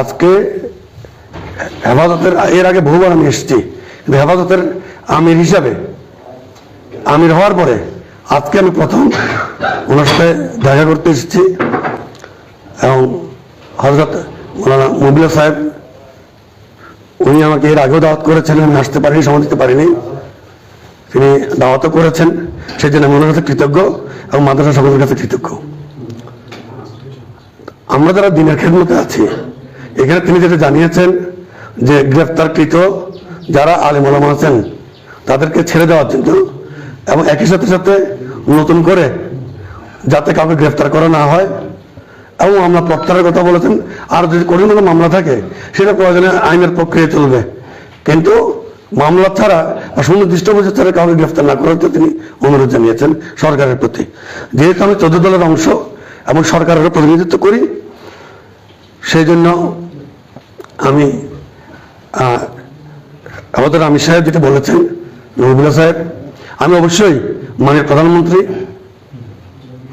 আজকে হেফাজতের, এর আগে বহুবার আমি এসেছি। কিন্তু হেফাজতের আমির হিসাবে, আমির হওয়ার পরে আজকে আমি প্রথম ওনার সাথে দেখা করতে এসেছি এবং হজরত মৌলানা মুবিলা সাহেব, উনি আমাকে এর আগেও দাওয়াত করেছেন, আমি আসতে পারিনি, সময় দিতে পারিনি। তিনি দাওয়াতও করেছেন সেই জন্য আমি ওনার কাছে কৃতজ্ঞ এবং মাদ্রাসা সকলের কাছে কৃতজ্ঞ। আমরা যারা দিনের খেদমতে আছি এখানে তিনি যেটা জানিয়েছেন যে গ্রেফতারকৃত যারা আলিম ওলামা আছেন, তাদেরকে ছেড়ে দেওয়ার জন্য এবং একই সাথে সাথে নতুন করে যাতে কাউকে গ্রেফতার করা না হয়। এবং আমরা প্রত্যাহারের কথা বলেছেন, আর যদি কঠিন কোনো মামলা থাকে, সেটা প্রয়োজনে আইনের প্রক্রিয়া চলবে। কিন্তু মামলা ছাড়া বা সুনির্দিষ্ট বছর ছাড়া কাউকে গ্রেফতার না করার তিনি অনুরোধ জানিয়েছেন সরকারের প্রতি। যেহেতু আমি চোদ্দ দলের অংশ এবং সরকারের প্রতিনিধিত্ব করি, সেই জন্য আমি আমাদের আমির সাহেব যেটা বলেছেন নবুল্লা সাহেব, আমি অবশ্যই মাননীয় প্রধানমন্ত্রী,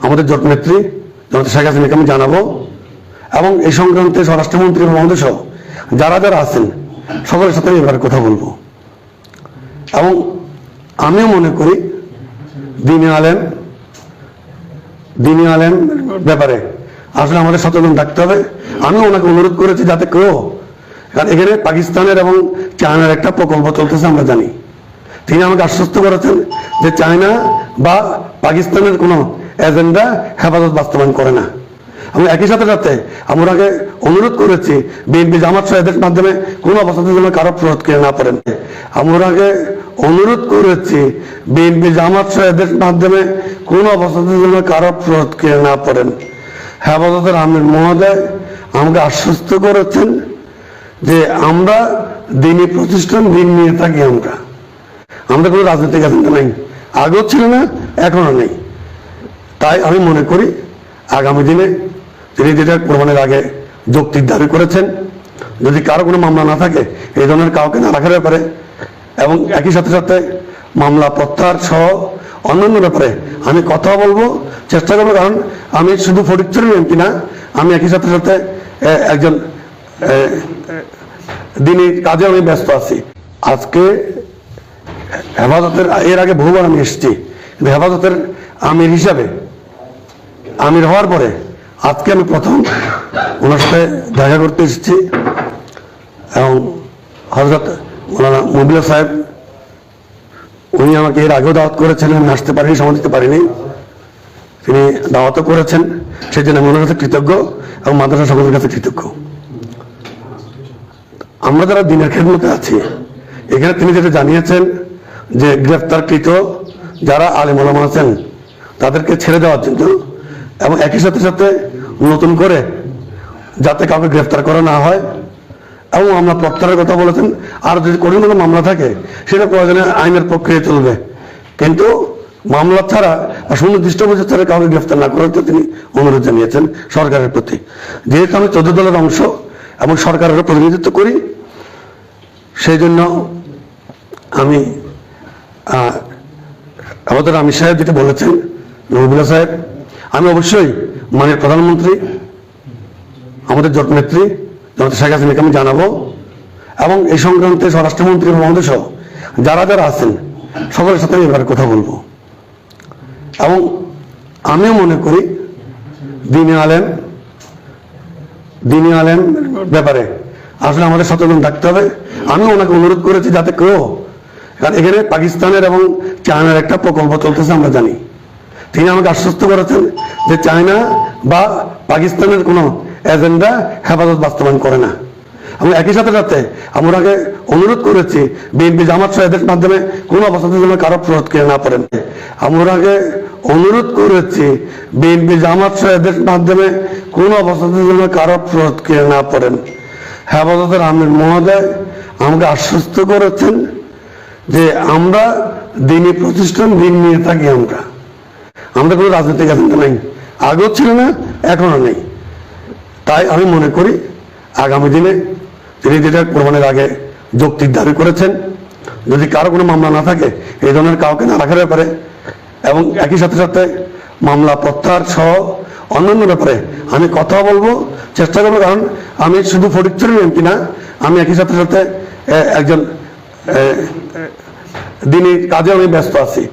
আমাদের জোট নেত্রী জনতা শেখ হাসিনাকে আমি জানাব, এবং এই সংক্রান্তে স্বরাষ্ট্রমন্ত্রী সহ যারা যারা আছেন, সকলের সাথে আমি এবারে কথা বলব। এবং আমিও মনে করি, দিনে আলেন দিনী আলেন ব্যাপারে আসলে আমাদের সচেতন থাকতে হবে। আমি ওনাকে অনুরোধ করেছি যাতে কেউ কারণ এখানে পাকিস্তানের এবং চায়নার একটা প্রকল্প চলতেছে, আমরা জানি। তিনি আমাকে আশ্বস্ত করেছেন যে চায়না বা পাকিস্তানের কোনো এজেন্ডা হেফাজত বাস্তবায়ন করে না। আমি একই সাথে সাথে আমরা ওনাকে অনুরোধ করেছি, বিএনপি জামাত সাহেবের মাধ্যমে কোনো অবস্থাতে যেন কারও প্ররোধ করে না পড়েন আমরা ওনাকে অনুরোধ করেছি, বিএনপি জামাত সাহেবের মাধ্যমে কোনো অবস্থাতে যেন কারও প্ররোধ করে না পড়েন হেফাজতের আমির মহোদয় আমাকে আশ্বস্ত করেছেন যে আমরা দিনী প্রতিষ্ঠান, দিন নিয়ে থাকি আমরা। আমরা কোনো রাজনৈতিক এজেন্ডা নাই। আগেও ছিল না এখনও নেই। তাই আমি মনে করি, আগামী দিনে তিনি যেটা কোরবানের আগে যৌক্তিক দাবি করেছেন, যদি কারও কোনো মামলা না থাকে, এই ধরনের কাউকে না রাখার ব্যাপারে, এবং একই সাথে সাথে মামলা প্রত্যাহার সহ অন্যান্য ব্যাপারে আমি কথা বলব, চেষ্টা করব, কারণ আমি শুধু ফটিকচুরির এমপি না, আমি একই সাথে সাথে একজন এ, দিনই কাজে আমি ব্যস্ত আছি। আজকে হেফাজতের এর আগে বহুবার আমি এসেছি। কিন্তু হেফাজতের আমির হিসাবে আমির হওয়ার পরে আজকে আমি প্রথম ওনার সাথে দেখা করতে এসেছি। এবং হজরত মৌলানা মবিলা সাহেব উনি আমাকে এর আগেও দাওয়াত করেছেন আমি আসতে পারিনি সময় দিতে পারিনি। তিনি দাওয়াতও করেছেন সেই জন্য আমি ওনার কাছে কৃতজ্ঞ এবং মাদ্রাসা সকলের কাছে কৃতজ্ঞ। আমরা যারা দিনের খেদমতে আছি, এখানে তিনি যেটা জানিয়েছেন যে গ্রেফতারকৃত যারা আলিম ওলামা আছেন, তাদেরকে ছেড়ে দেওয়ার জন্য এবং একই সাথে সাথে নতুন করে যাতে কাউকে গ্রেফতার করা না হয় এবং আমরা প্রত্যাহারের কথা বলেছেন। আর যদি কঠিন কোনো মামলা থাকে, সেটা প্রয়োজনে আইনের প্রক্রিয়া চলবে। কিন্তু মামলা ছাড়া সুনির্দিষ্ট বছর ছাড়া কাউকে গ্রেফতার না করার তিনি অনুরোধ জানিয়েছেন সরকারের প্রতি। যেহেতু আমি চোদ্দ দলের অংশ এবং সরকারের প্রতিনিধিত্ব করি। সেই জন্য আমি আমাদের আমির সাহেব যেটা বলেছেন নবুল্লা সাহেব, আমি অবশ্যই মাননীয় প্রধানমন্ত্রী, আমাদের জোট নেত্রী জনতা শেখ হাসিনাকে আমি জানাব, এবং এই সংক্রান্তে স্বরাষ্ট্রমন্ত্রী আমাদের সহ যারা যারা আছেন, সকলের সাথে আমি এবারে কথা বলব। এবং আমিও মনে করি, দিনে আলেম দিনী ব্যাপারে। আসলে আমাদের সচেতন থাকতে হবে। আমি ওনাকে অনুরোধ করেছি যাতে কেউ এখানে পাকিস্তানের এবং চায়নার একটা প্রকল্প চলতেছে, আমরা জানি। তিনি আমাকে আশ্বস্ত করেছেন যে চায়না বা পাকিস্তানের কোনো এজেন্ডা হেফাজত বাস্তবায়ন করে না। আমি একই সাথে সাথে আমরা অনুরোধ করেছি, বিএনপি জামাত সাহেবের মাধ্যমে কোনো অবস্থাতে যেন কারও প্ররোধ করে না পড়েন আমরা ওনাকে অনুরোধ করেছি বিএনপি জামাত সাহেবের মাধ্যমে কোনো অবস্থাতে যেন কারও প্ররোধ করে না পড়েন। হেফাজতের আমির মহোদয় আমাকে আশ্বস্ত করেছেন যে আমরা দিনী প্রতিষ্ঠান দিন নিয়ে থাকি আমরা। আমরা কোনো রাজনৈতিক এজেন্ডা নাই। আগেও ছিল না, এখনও নেই। তাই আমি মনে করি আগামী দিনে তিনি যেটা কোরবানের আগে যৌক্তিক দাবি করেছেন, যদি কারও কোনো মামলা না থাকে, এই ধরনের কাউকে না রাখার ব্যাপারে এবং একই সাথে সাথে মামলা প্রত্যাহার সহ অন্যান্য ব্যাপারে আমি কথা বলব, চেষ্টা করব, কারণ আমি শুধু ফটিকচুরির এমপি না, আমি একই সাথে সাথে একজন দিনের দিনী কাজে আমি ব্যস্ত আছি।